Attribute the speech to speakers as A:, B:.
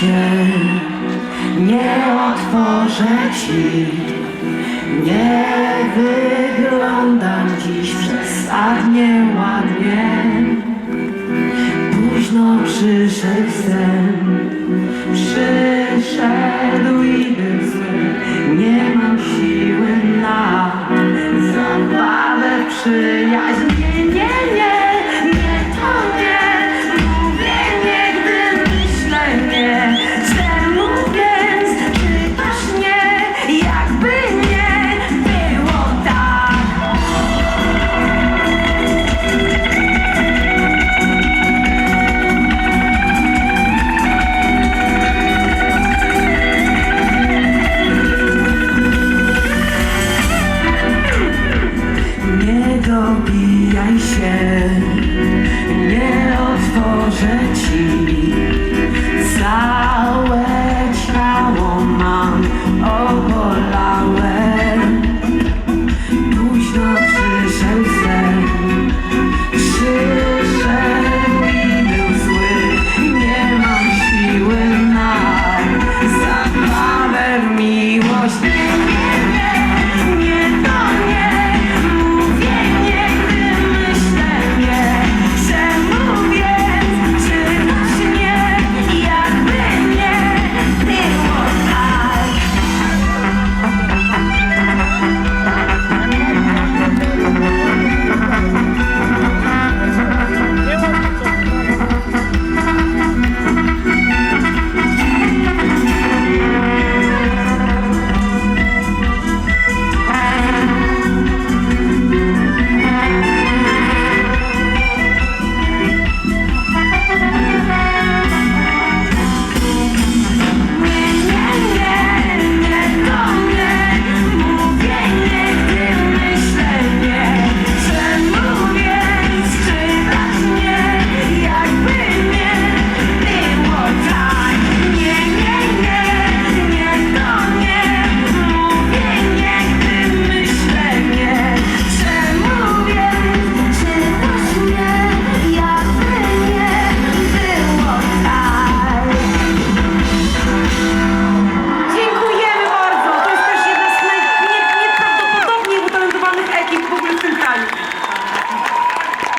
A: się nie otworzę ci. Nie wyglądam dziś przesadnie ładnie. Późno przyszedł sen. pomoże ci. Sam